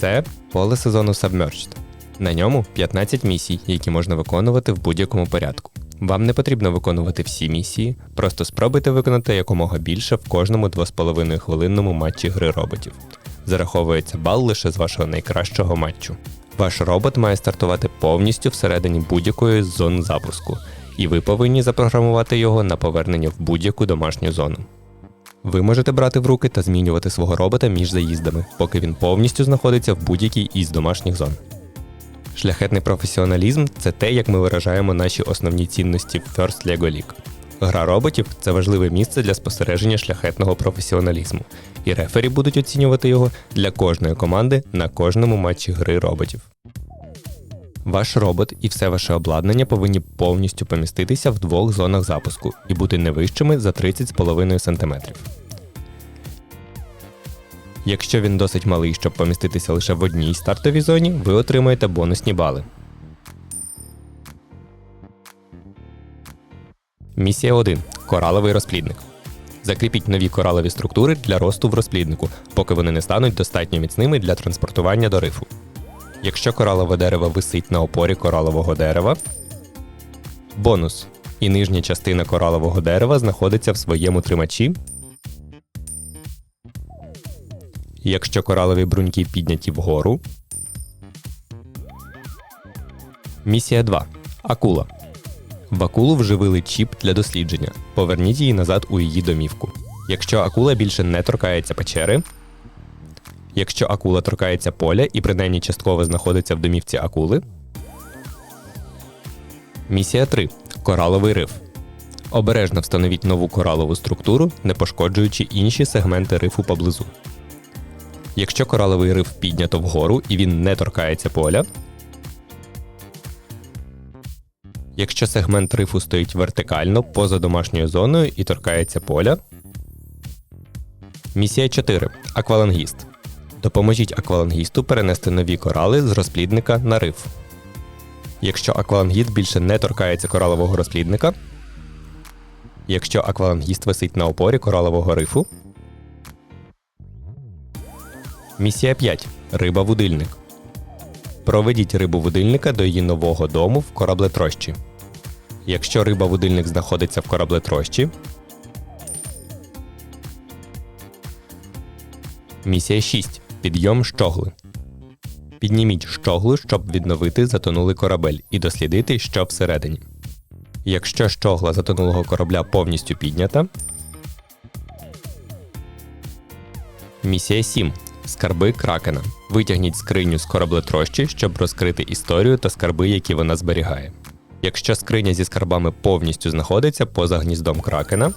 Це поле сезону Submerged. На ньому 15 місій, які можна виконувати в будь-якому порядку. Вам не потрібно виконувати всі місії, просто спробуйте виконати якомога більше в кожному 2,5 хвилинному матчі гри роботів. Зараховується бал лише з вашого найкращого матчу. Ваш робот має стартувати повністю всередині будь-якої з зон запуску, і ви повинні запрограмувати його на повернення в будь-яку домашню зону. Ви можете брати в руки та змінювати свого робота між заїздами, поки він повністю знаходиться в будь-якій із домашніх зон. Шляхетний професіоналізм це те, як ми виражаємо наші основні цінності в First Lego League. Гра роботів це важливе місце для спостереження шляхетного професіоналізму, і рефері будуть оцінювати його для кожної команди на кожному матчі гри роботів. Ваш робот і все ваше обладнання повинні повністю поміститися в двох зонах запуску і бути не вищими за 30,5 см. Якщо він досить малий, щоб поміститися лише в одній стартовій зоні, ви отримаєте бонусні бали. Місія 1. Кораловий розплідник. Закріпіть нові коралові структури для росту в розпліднику, поки вони не стануть достатньо міцними для транспортування до рифу. Якщо коралове дерево висить на опорі коралового дерева. Бонус. І нижня частина коралового дерева знаходиться в своєму тримачі. Якщо коралові бруньки підняті вгору. Місія 2. Акула. В акулу вживили чіп для дослідження. Поверніть її назад у її домівку. Якщо акула більше не торкається печери. Якщо акула торкається поля і принаймні частково знаходиться в домівці акули. Місія 3. Кораловий риф. Обережно встановіть нову коралову структуру, не пошкоджуючи інші сегменти рифу поблизу. Якщо кораловий риф піднято вгору і він не торкається поля. Якщо сегмент рифу стоїть вертикально поза домашньою зоною і торкається поля. Місія 4. Аквалангіст. Допоможіть аквалангісту перенести нові корали з розплідника на риф. Якщо аквалангіст більше не торкається коралового розплідника. Якщо аквалангіст висить на опорі коралового рифу. Місія 5. Риба вудильник. Проведіть рибу вудильника до її нового дому в кораблетрощі. Якщо риба вудильник знаходиться в кораблетрощі. Місія 6. Підйом щогли. Підніміть щоглу, щоб відновити затонулий корабель і дослідити, що всередині. Якщо щогла затонулого корабля повністю піднята. Місія 7. Скарби кракена. Витягніть скриню з кораблетрощі, щоб розкрити історію та скарби, які вона зберігає. Якщо скриня зі скарбами повністю знаходиться поза гніздом кракена.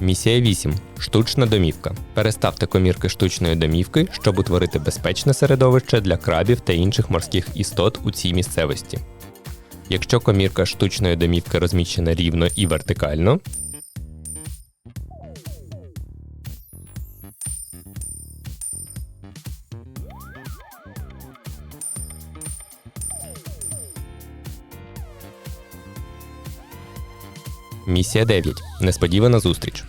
Місія 8. Штучна домівка. Переставте комірки штучної домівки, щоб утворити безпечне середовище для крабів та інших морських істот у цій місцевості. Якщо комірка штучної домівки розміщена рівно і вертикально. Місія 9. Несподівана зустріч.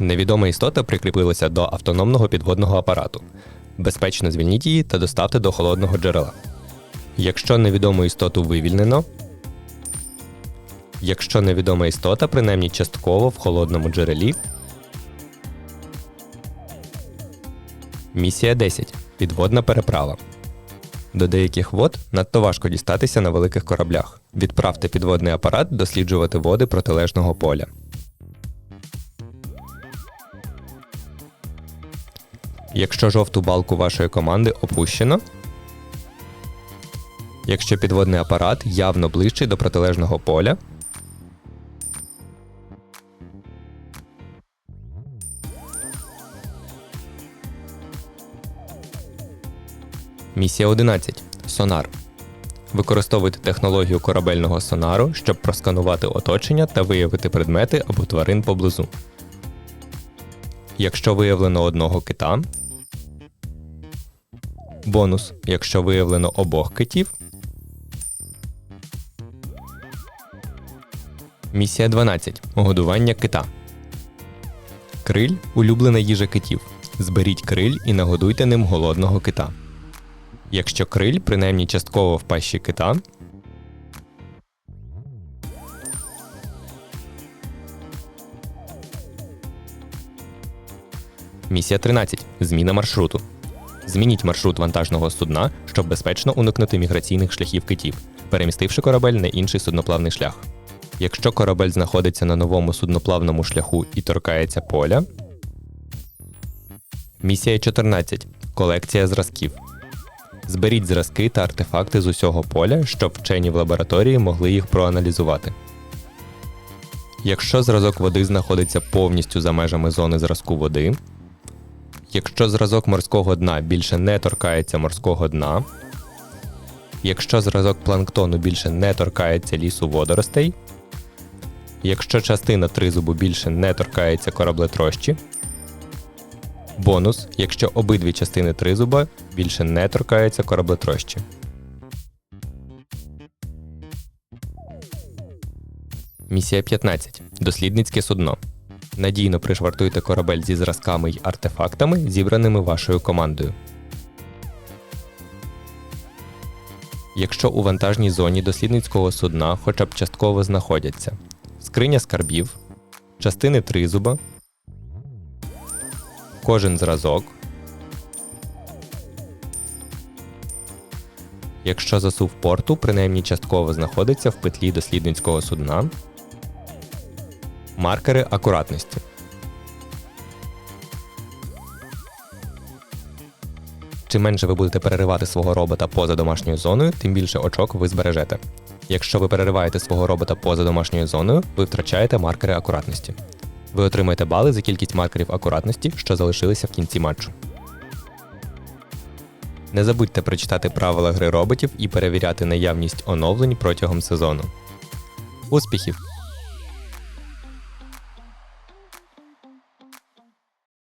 Невідома істота прикріпилася до автономного підводного апарату. Безпечно звільніть її та доставте до холодного джерела. Якщо невідому істоту вивільнено. Якщо невідома істота, принаймні частково в холодному джерелі. Місія 10. Підводна переправа. До деяких вод надто важко дістатися на великих кораблях. Відправте підводний апарат досліджувати води протилежного поля. Якщо жовту балку вашої команди опущено. Якщо підводний апарат явно ближчий до протилежного поля. Місія 11. Сонар. Використовуйте технологію корабельного сонару, щоб просканувати оточення та виявити предмети або тварин поблизу. Якщо виявлено одного кита. Бонус. Якщо виявлено обох китів. Місія 12. Годування кита. Криль улюблена їжа китів. Зберіть криль і нагодуйте ним голодного кита. Якщо криль принаймні частково в пащі кита, Місія 13. Зміна маршруту. Змініть маршрут вантажного судна, щоб безпечно уникнути міграційних шляхів китів, перемістивши корабель на інший судноплавний шлях. Якщо корабель знаходиться на новому судноплавному шляху і торкається поля. Місія 14. Колекція зразків. Зберіть зразки та артефакти з усього поля, щоб вчені в лабораторії могли їх проаналізувати. Якщо зразок води знаходиться повністю за межами зони зразку води, якщо зразок морського дна більше не торкається морського дна, якщо зразок планктону більше не торкається лісу водоростей, якщо частина тризубу більше не торкається кораблетрощі, бонус, якщо обидві частини тризуба більше не торкаються кораблетрощі. Місія 15. Дослідницьке судно. Надійно пришвартуйте корабель зі зразками й артефактами, зібраними вашою командою. Якщо у вантажній зоні дослідницького судна хоча б частково знаходяться скриня скарбів, частини тризуба, кожен зразок. Якщо засув порту принаймні частково знаходиться в петлі дослідницького судна, маркери акуратності. Чим менше ви будете переривати свого робота поза домашньою зоною, тим більше очок ви збережете. Якщо ви перериваєте свого робота поза домашньою зоною, ви втрачаєте маркери акуратності. Ви отримаєте бали за кількість маркерів акуратності, що залишилися в кінці матчу. Не забудьте прочитати правила гри роботів і перевіряти наявність оновлень протягом сезону. Успіхів!